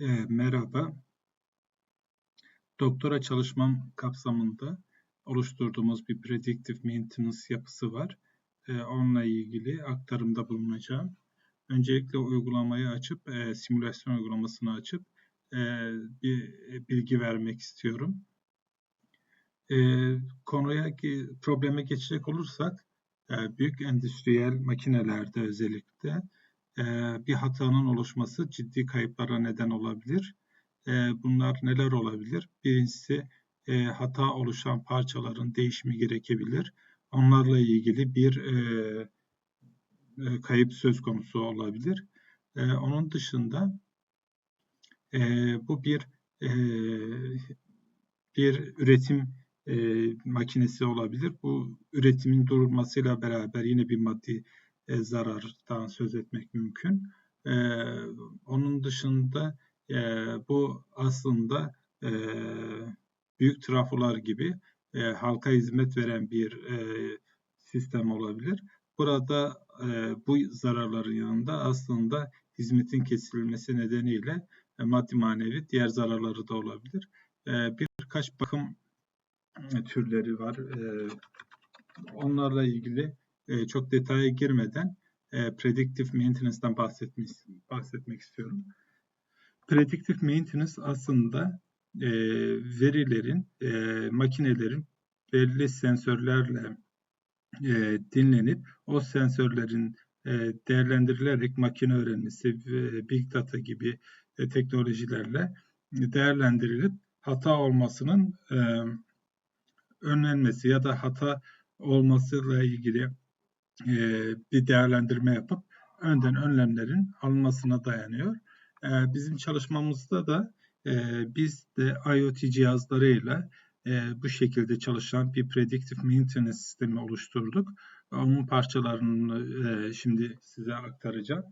E, merhaba. Doktora çalışmam kapsamında oluşturduğumuz bir predictive maintenance yapısı var. E, onunla ilgili aktarımda bulunacağım. Öncelikle uygulamayı açıp, e, simülasyon uygulamasını açıp e, bir bilgi vermek istiyorum. E, konuya, probleme geçecek olursak, e, büyük endüstriyel makinelerde özellikle bir hatanın oluşması ciddi kayıplara neden olabilir. Bunlar neler olabilir? Birincisi hata oluşan parçaların değişimi gerekebilir. Onlarla ilgili bir kayıp söz konusu olabilir. Onun dışında bu bir bir üretim makinesi olabilir. Bu üretimin durulmasıyla beraber yine bir maddi e, zarardan söz etmek mümkün. E, onun dışında e, bu aslında e, büyük trafolar gibi e, halka hizmet veren bir e, sistem olabilir. Burada e, bu zararların yanında aslında hizmetin kesilmesi nedeniyle e, maddi manevi diğer zararları da olabilir. E, birkaç bakım türleri var. E, onlarla ilgili e, çok detaya girmeden e, predictive maintenance'dan bahsetmek, bahsetmek istiyorum. Predictive maintenance aslında e, verilerin, e, makinelerin belli sensörlerle e, dinlenip o sensörlerin e, değerlendirilerek makine öğrenmesi, e, big data gibi e, teknolojilerle değerlendirilip hata olmasının e, önlenmesi ya da hata olmasıyla ilgili e, bir değerlendirme yapıp önden önlemlerin alınmasına dayanıyor. E, bizim çalışmamızda da e, biz de IoT cihazlarıyla bu şekilde çalışan bir predictive maintenance sistemi oluşturduk. Onun parçalarını şimdi size aktaracağım.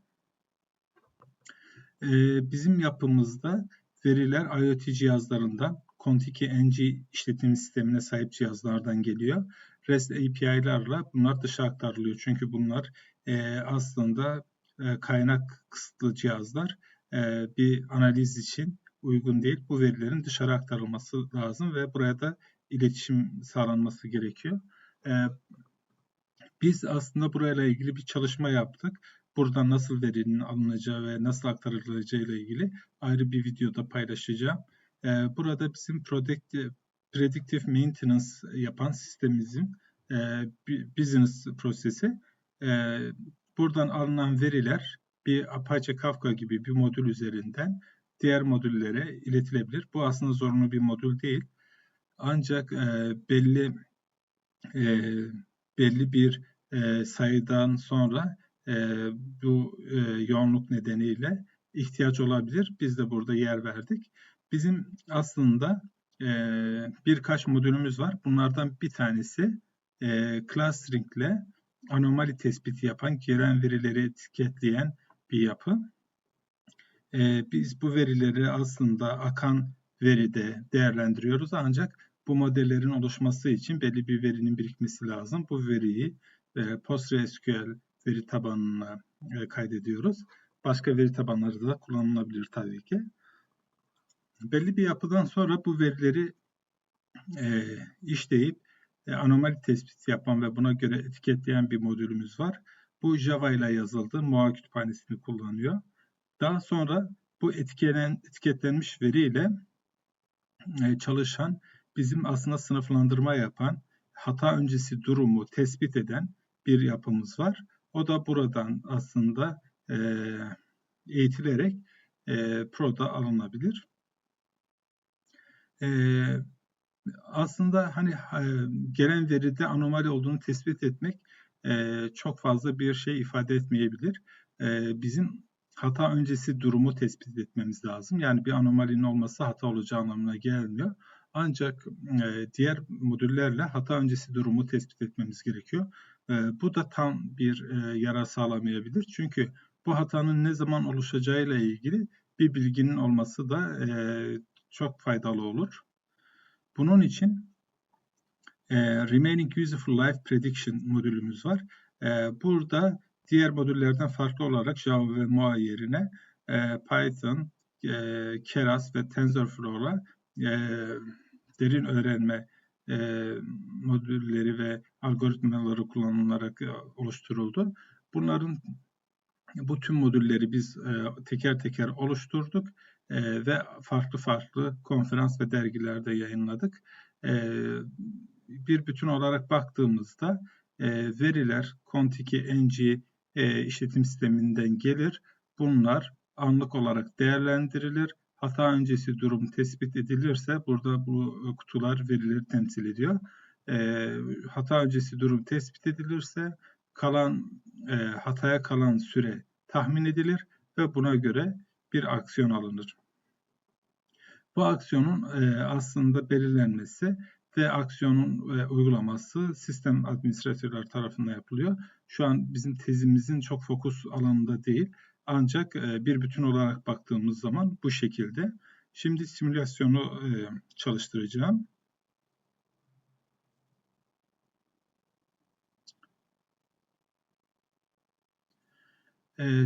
Bizim yapımızda veriler IoT cihazlarından Contiki NG işletim sistemine sahip cihazlardan geliyor. REST API'larla bunlar dışa aktarılıyor. Çünkü bunlar e, aslında e, kaynak kısıtlı cihazlar e, bir analiz için uygun değil. Bu verilerin dışarı aktarılması lazım ve buraya da iletişim sağlanması gerekiyor. E, biz aslında burayla ilgili bir çalışma yaptık. Buradan nasıl verinin alınacağı ve nasıl aktarılacağı ile ilgili ayrı bir videoda paylaşacağım. E, burada bizim Predictive, maintenance yapan sistemimizin e, business prosesi. E, buradan alınan veriler bir Apache Kafka gibi bir modül üzerinden diğer modüllere iletilebilir. Bu aslında zorunlu bir modül değil. Ancak e, belli e, belli bir e, sayıdan sonra e, bu e, yoğunluk nedeniyle ihtiyaç olabilir. Biz de burada yer verdik. Bizim aslında e, birkaç modülümüz var. Bunlardan bir tanesi e, clustering ile anomali tespiti yapan, gelen verileri etiketleyen bir yapı. E, biz bu verileri aslında akan veride değerlendiriyoruz ancak bu modellerin oluşması için belli bir verinin birikmesi lazım. Bu veriyi e, PostgreSQL veri tabanına e, kaydediyoruz. Başka veri tabanları da kullanılabilir tabii ki. Belli bir yapıdan sonra bu verileri e, işleyip e, anomali tespiti yapan ve buna göre etiketleyen bir modülümüz var. Bu Java ile yazıldı. Moa kütüphanesini kullanıyor. Daha sonra bu etikelen, etiketlenmiş veriyle e, çalışan bizim aslında sınıflandırma yapan hata öncesi durumu tespit eden bir yapımız var. O da buradan aslında e, eğitilerek e, Pro'da alınabilir. E, aslında hani e, gelen veride anomali olduğunu tespit etmek e, çok fazla bir şey ifade etmeyebilir. E, bizim hata öncesi durumu tespit etmemiz lazım. Yani bir anomalinin olması hata olacağı anlamına gelmiyor. Ancak diğer modüllerle hata öncesi durumu tespit etmemiz gerekiyor. bu da tam bir yarar sağlamayabilir. Çünkü bu hatanın ne zaman oluşacağıyla ilgili bir bilginin olması da çok faydalı olur. Bunun için e, Remaining Useful Life Prediction modülümüz var. E, burada diğer modüllerden farklı olarak Java ve Moa yerine e, Python, e, Keras ve TensorFlow'la e, derin öğrenme e, modülleri ve algoritmaları kullanılarak e, oluşturuldu. Bunların bu tüm modülleri biz e, teker teker oluşturduk e, ve farklı farklı konferans ve dergilerde yayınladık. E, bir bütün olarak baktığımızda e, veriler Contiki NG e, işletim sisteminden gelir. Bunlar anlık olarak değerlendirilir. Hata öncesi durum tespit edilirse burada bu kutular verileri temsil ediyor. E, hata öncesi durum tespit edilirse kalan e, hataya kalan süre tahmin edilir ve buna göre bir aksiyon alınır. Bu aksiyonun e, aslında belirlenmesi ve aksiyonun e, uygulaması sistem administratörler tarafından yapılıyor. Şu an bizim tezimizin çok fokus alanında değil. Ancak e, bir bütün olarak baktığımız zaman bu şekilde. Şimdi simülasyonu çalıştıracağım.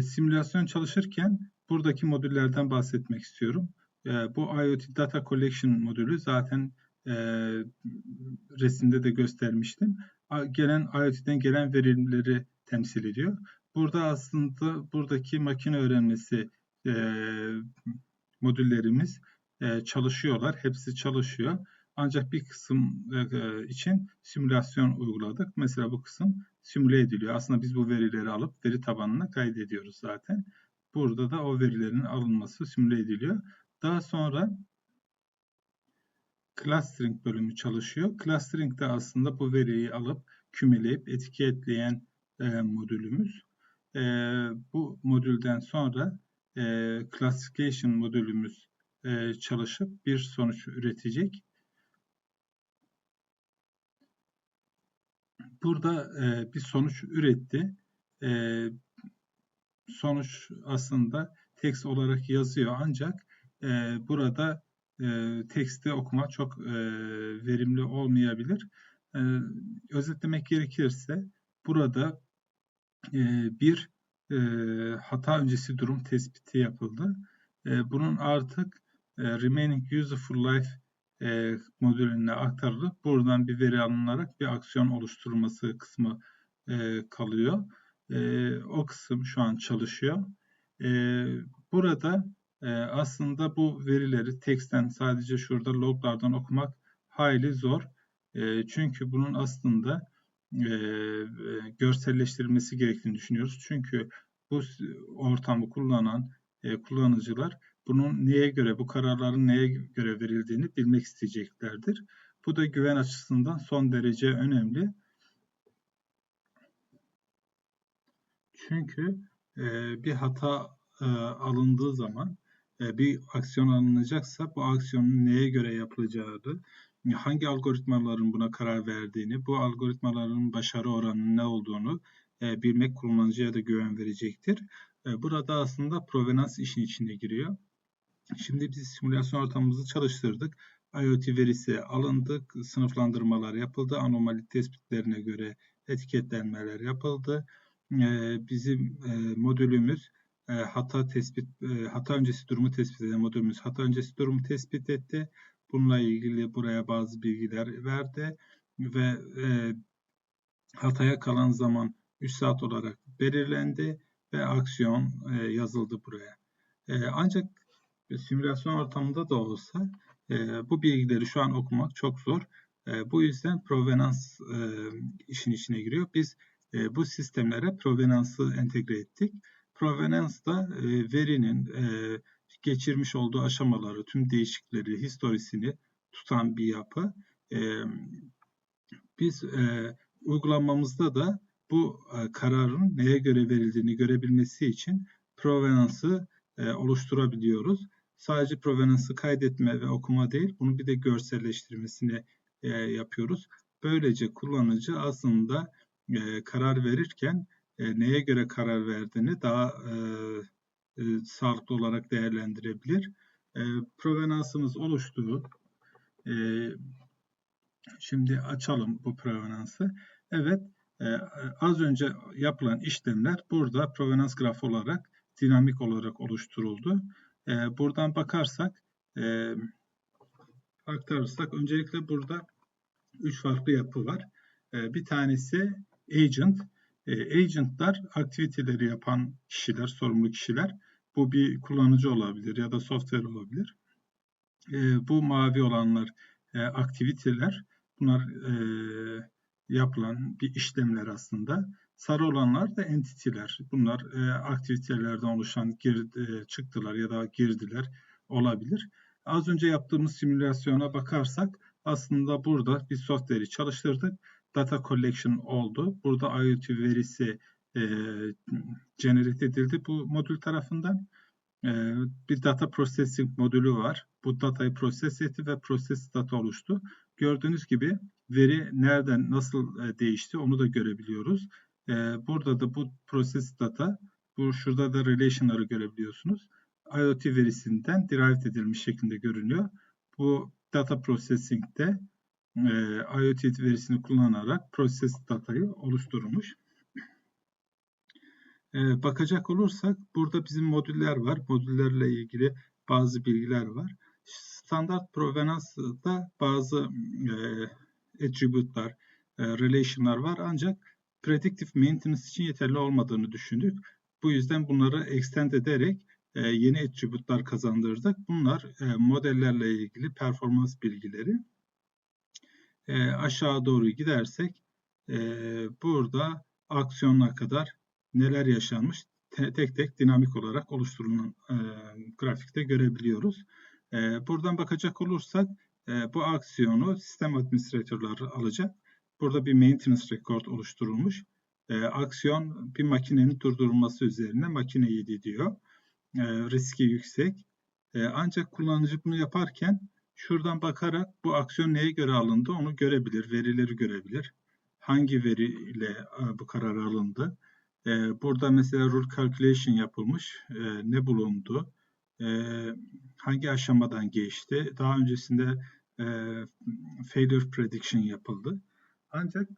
Simülasyon çalışırken buradaki modüllerden bahsetmek istiyorum. E, bu IoT Data Collection modülü zaten e, resimde de göstermiştim. Gelen IoT'den gelen verileri temsil ediyor. Burada aslında buradaki makine öğrenmesi e, modüllerimiz e, çalışıyorlar. Hepsi çalışıyor. Ancak bir kısım e, için simülasyon uyguladık. Mesela bu kısım simüle ediliyor. Aslında biz bu verileri alıp veri tabanına kaydediyoruz zaten. Burada da o verilerin alınması simüle ediliyor. Daha sonra clustering bölümü çalışıyor. Clustering de aslında bu veriyi alıp kümeleyip etiketleyen e, modülümüz. E, bu modülden sonra e, classification modülümüz e, çalışıp bir sonuç üretecek. Burada e, bir sonuç üretti. E, sonuç aslında text olarak yazıyor ancak e, burada e, teksti okuma çok e, verimli olmayabilir. E, özetlemek gerekirse burada e, bir e, hata öncesi durum tespiti yapıldı. E, bunun artık e, remaining useful life e, modülüne aktarılıp buradan bir veri alınarak bir aksiyon oluşturulması kısmı e, kalıyor. E, o kısım şu an çalışıyor. E, burada e, aslında bu verileri teksten sadece şurada loglardan okumak hayli zor. E, çünkü bunun aslında e, görselleştirilmesi gerektiğini düşünüyoruz. Çünkü bu ortamı kullanan e, kullanıcılar bunun neye göre, bu kararların neye göre verildiğini bilmek isteyeceklerdir. Bu da güven açısından son derece önemli. Çünkü e, bir hata e, alındığı zaman e, bir aksiyon alınacaksa bu aksiyonun neye göre yapılacağını, hangi algoritmaların buna karar verdiğini, bu algoritmaların başarı oranının ne olduğunu e, bilmek kullanıcıya da güven verecektir. E, burada aslında provenans işin içine giriyor. Şimdi biz simülasyon ortamımızı çalıştırdık. IoT verisi alındı, sınıflandırmalar yapıldı, anomali tespitlerine göre etiketlenmeler yapıldı. Bizim modülümüz e, hata tespit e, hata öncesi durumu tespit eden modülümüz hata öncesi durumu tespit etti. Bununla ilgili buraya bazı bilgiler verdi ve e, hataya kalan zaman 3 saat olarak belirlendi ve aksiyon e, yazıldı buraya. E, ancak simülasyon ortamında da olsa e, bu bilgileri şu an okumak çok zor. E, bu yüzden provenans e, işin içine giriyor. Biz e, bu sistemlere provenansı entegre ettik. Provenance da e, verinin e, geçirmiş olduğu aşamaları, tüm değişikleri, historisini tutan bir yapı. Biz uygulamamızda da bu kararın neye göre verildiğini görebilmesi için provenance'ı e, oluşturabiliyoruz. Sadece provenance'ı kaydetme ve okuma değil, bunu bir de görselleştirmesini yapıyoruz. Böylece kullanıcı aslında e, karar verirken e, neye göre karar verdiğini daha e, e, sağlıklı olarak değerlendirebilir. E, provenansımız oluştu. E, şimdi açalım bu provenansı. Evet, e, az önce yapılan işlemler burada provenans grafı olarak dinamik olarak oluşturuldu. E, buradan bakarsak e, aktarırsak öncelikle burada üç farklı yapı var. E, bir tanesi agent. E, agentlar aktiviteleri yapan kişiler, sorumlu kişiler. Bu bir kullanıcı olabilir ya da software olabilir. E, bu mavi olanlar e, aktiviteler. Bunlar e, yapılan bir işlemler aslında. Sarı olanlar da entity'ler. Bunlar e, aktivitelerden oluşan gir, e, çıktılar ya da girdiler olabilir. Az önce yaptığımız simülasyona bakarsak aslında burada bir software'i çalıştırdık. Data collection oldu. Burada IoT verisi e, generate edildi bu modül tarafından. E, bir data processing modülü var. Bu datayı proses etti ve process data oluştu. Gördüğünüz gibi veri nereden nasıl e, değişti onu da görebiliyoruz. E, burada da bu process data, bu şurada da relation'ları görebiliyorsunuz. IoT verisinden derived edilmiş şeklinde görünüyor. Bu data processing'de e, IoT verisini kullanarak process datayı oluşturmuş. E, bakacak olursak burada bizim modüller var. Modüllerle ilgili bazı bilgiler var. Standart provenance'da bazı e, attribute'lar, e, relation'lar var ancak predictive maintenance için yeterli olmadığını düşündük. Bu yüzden bunları extend ederek e, yeni attribute'lar kazandırdık. Bunlar e, modellerle ilgili performans bilgileri. E, aşağı doğru gidersek e, burada aksiyonuna kadar neler yaşanmış tek tek dinamik olarak oluşturulan e, grafikte görebiliyoruz. E, buradan bakacak olursak e, bu aksiyonu sistem administratörleri alacak. Burada bir maintenance record oluşturulmuş. E, aksiyon bir makinenin durdurulması üzerine makine 7 diyor. E, riski yüksek. E, ancak kullanıcı bunu yaparken şuradan bakarak bu aksiyon neye göre alındı onu görebilir, verileri görebilir. Hangi veriyle e, bu karar alındı? E, burada mesela rule calculation yapılmış. E, ne bulundu? Hangi aşamadan geçti? Daha öncesinde failure prediction yapıldı. Ancak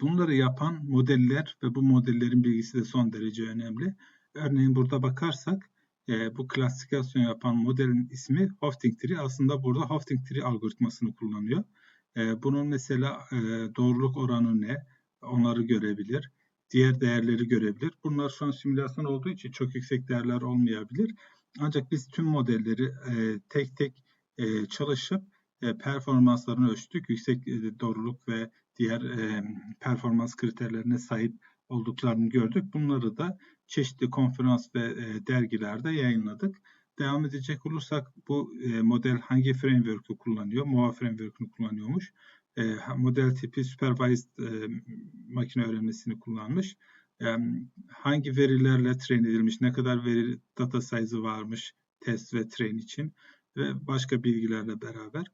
bunları yapan modeller ve bu modellerin bilgisi de son derece önemli. Örneğin burada bakarsak e, bu klasifikasyon yapan modelin ismi Hofting Tree. Aslında burada Hofting Tree algoritmasını kullanıyor. E, bunun mesela e, doğruluk oranı ne? Onları görebilir. Diğer değerleri görebilir. Bunlar şu an simülasyon olduğu için çok yüksek değerler olmayabilir. Ancak biz tüm modelleri e, tek tek e, çalışıp e, performanslarını ölçtük. Yüksek e, doğruluk ve diğer e, performans kriterlerine sahip olduklarını gördük. Bunları da çeşitli konferans ve e, dergilerde yayınladık. Devam edecek olursak bu e, model hangi framework'ü kullanıyor? MOA framework'ünü kullanıyormuş. E, model tipi supervised e, makine öğrenmesini kullanmış. E, hangi verilerle train edilmiş, ne kadar veri data size'ı varmış test ve train için ve başka bilgilerle beraber.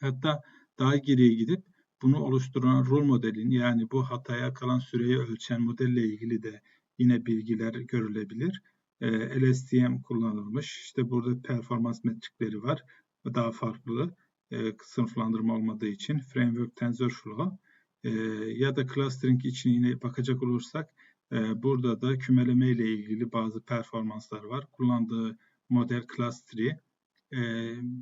Hatta daha geriye gidip bunu oluşturan rol modelin yani bu hataya kalan süreyi ölçen modelle ilgili de yine bilgiler görülebilir. E, LSTM kullanılmış. İşte burada performans metrikleri var. Daha farklı e, sınıflandırma olmadığı için Framework TensorFlow e, ya da clustering için yine bakacak olursak e, burada da kümeleme ile ilgili bazı performanslar var. Kullandığı model clusteri, e,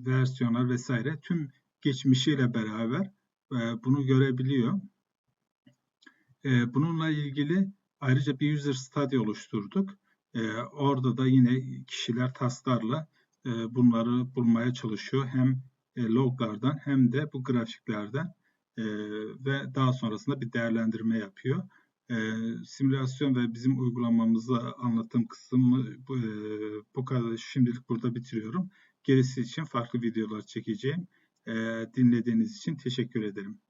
versiyonlar vesaire tüm geçmişiyle beraber bunu görebiliyor. Bununla ilgili ayrıca bir user study oluşturduk. E, orada da yine kişiler tasklarla bunları bulmaya çalışıyor. Hem loglardan hem de bu grafiklerden ve daha sonrasında bir değerlendirme yapıyor. simülasyon ve bizim uygulamamızı anlattığım kısmı bu kadar şimdilik burada bitiriyorum. Gerisi için farklı videolar çekeceğim. Dinlediğiniz için teşekkür ederim.